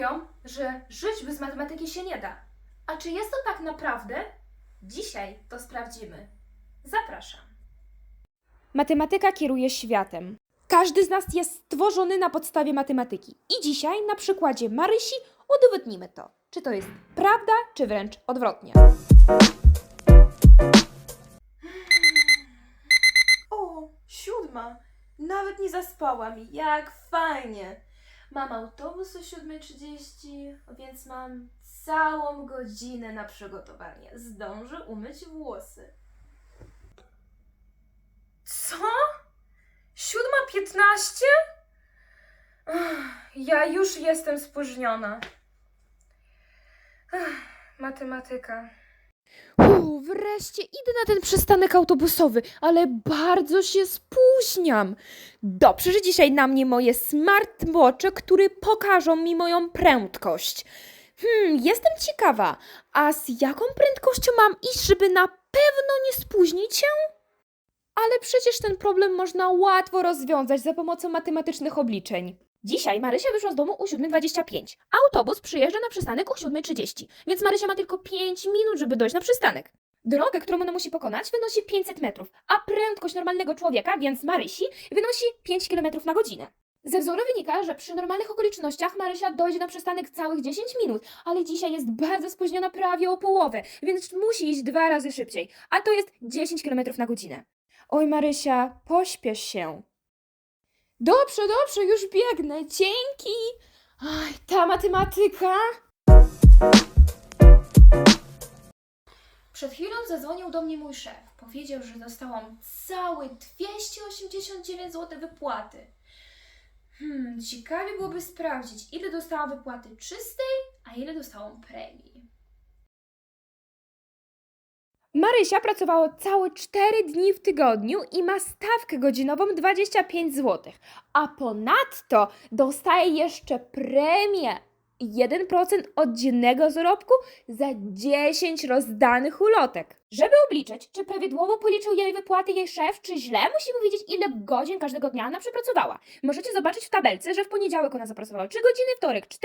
mówią, że żyć bez matematyki się nie da. A czy jest to tak naprawdę? Dzisiaj to sprawdzimy. Zapraszam. Matematyka kieruje światem. Każdy z nas jest stworzony na podstawie matematyki. I dzisiaj na przykładzie Marysi udowodnimy to. Czy to jest prawda, czy wręcz odwrotnie. O, siódma. Nawet nie zaspałam. Jak fajnie. Mam autobus o 7.30, więc mam całą godzinę na przygotowanie. Zdążę umyć włosy. Co? Siódma piętnaście? Ach, Ja już jestem spóźniona. Ach, Matematyka. Uuu, wreszcie idę na ten przystanek autobusowy, ale bardzo się spóźniam. Dobrze, że dzisiaj na mnie moje smartwatche, które pokażą mi moją prędkość. Hmm, jestem ciekawa, a z jaką prędkością mam iść, żeby na pewno nie spóźnić się? Ale przecież ten problem można łatwo rozwiązać za pomocą matematycznych obliczeń. Dzisiaj Marysia wyszła z domu o 7.25. Autobus przyjeżdża na przystanek o 7.30, więc Marysia ma tylko 5 minut, żeby dojść na przystanek. Drogę, którą ona musi pokonać, wynosi 500 metrów, a prędkość normalnego człowieka, więc Marysi, wynosi 5 km na godzinę. Ze wzoru wynika, że przy normalnych okolicznościach Marysia dojdzie na przystanek całych 10 minut, ale dzisiaj jest bardzo spóźniona prawie o połowę, więc musi iść dwa razy szybciej, a to jest 10 km na godzinę. Oj Marysia, pośpiesz się. Dobrze, dobrze, już biegnę, dzięki. Aj, ta matematyka. Przed chwilą zadzwonił do mnie mój szef. Powiedział, że dostałam całe 289 zł wypłaty. Hmm, ciekawie byłoby sprawdzić, ile dostałam wypłaty czystej, a ile dostałam premii. Marysia pracowała całe 4 dni w tygodniu i ma stawkę godzinową 25 zł. A ponadto dostaje jeszcze premię 1% od dziennego zarobku za 10 rozdanych ulotek. Żeby obliczyć, czy prawidłowo policzył jej wypłaty jej szef, czy źle, musimy wiedzieć, ile godzin każdego dnia ona przepracowała. Możecie zobaczyć w tabelce, że w poniedziałek ona zapracowała 3 godziny, wtorek 4,5,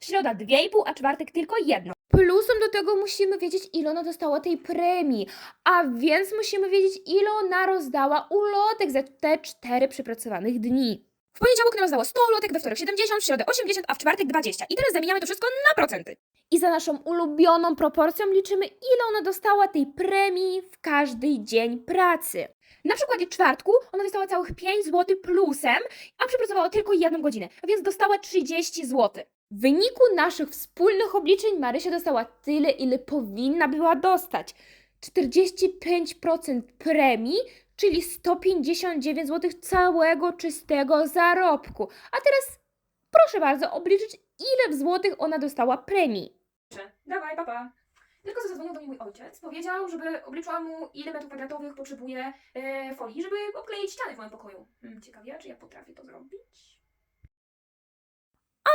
środa 2,5, a czwartek tylko jedno. Plusem do tego musimy wiedzieć, ile ona dostała tej premii, a więc musimy wiedzieć, ile ona rozdała ulotek za te 4 przepracowanych dni. W poniedziałek ona rozdała 100 ulotek, we wtorek 70, w środę 80, a w czwartek 20. I teraz zamieniamy to wszystko na procenty. I za naszą ulubioną proporcją liczymy, ile ona dostała tej premii w każdy dzień pracy. Na przykładzie czwartku ona dostała całych 5 zł plusem, a przepracowała tylko jedną godzinę, więc dostała 30 zł. W wyniku naszych wspólnych obliczeń Marysia dostała tyle, ile powinna była dostać. 45% premii, czyli 159 zł całego czystego zarobku. A teraz proszę bardzo obliczyć, ile w złotych ona dostała premii. Dawaj, papa. Tylko zadzwonił do mnie mój ojciec. Powiedział, żeby obliczyłam mu, ile metrów kwadratowych potrzebuje e, folii, żeby obkleić ściany w moim pokoju. Hmm, ciekawie, czy ja potrafię to zrobić?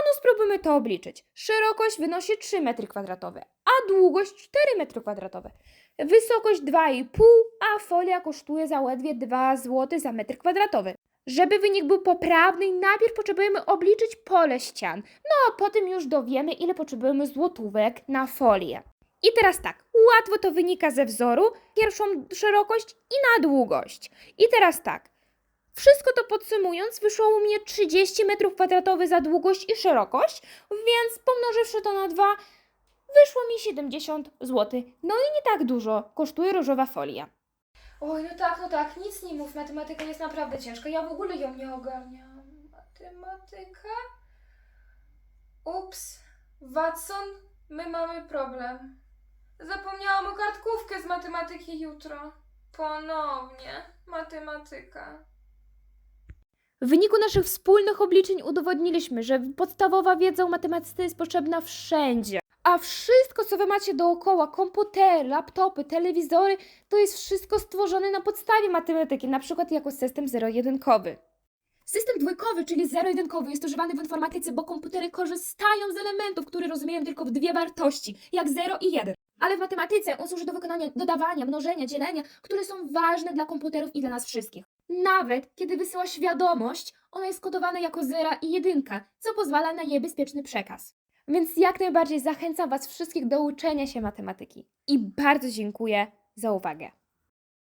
No spróbujmy to obliczyć. Szerokość wynosi 3 m2, a długość 4 m2. Wysokość 2,5, a folia kosztuje zaledwie 2 zł za metr kwadratowy. Żeby wynik był poprawny, najpierw potrzebujemy obliczyć pole ścian, no a potem już dowiemy, ile potrzebujemy złotówek na folię. I teraz tak, łatwo to wynika ze wzoru, pierwszą szerokość i na długość. I teraz tak, wszystko to podsumując, wyszło u mnie 30 m2 za długość i szerokość, więc pomnożywszy to na 2, wyszło mi 70 zł. No i nie tak dużo kosztuje różowa folia. Oj, no tak, no tak, nic nie mów. Matematyka jest naprawdę ciężka. Ja w ogóle ją nie ogarniam. Matematyka? Ups, Watson, my mamy problem. Zapomniałam o kartkówkę z matematyki jutro. Ponownie, matematyka. W wyniku naszych wspólnych obliczeń udowodniliśmy, że podstawowa wiedza o matematyce jest potrzebna wszędzie. A wszystko, co wy macie dookoła, komputery, laptopy, telewizory, to jest wszystko stworzone na podstawie matematyki, na przykład jako system zero-jedynkowy. System dwójkowy, czyli zero-jedynkowy, jest używany w informatyce, bo komputery korzystają z elementów, które rozumieją tylko w dwie wartości, jak 0 i 1. Ale w matematyce on służy do wykonania dodawania, mnożenia, dzielenia, które są ważne dla komputerów i dla nas wszystkich. Nawet kiedy wysyła wiadomość, ona jest kodowana jako zera i jedynka, co pozwala na jej bezpieczny przekaz. Więc jak najbardziej zachęcam Was wszystkich do uczenia się matematyki. I bardzo dziękuję za uwagę.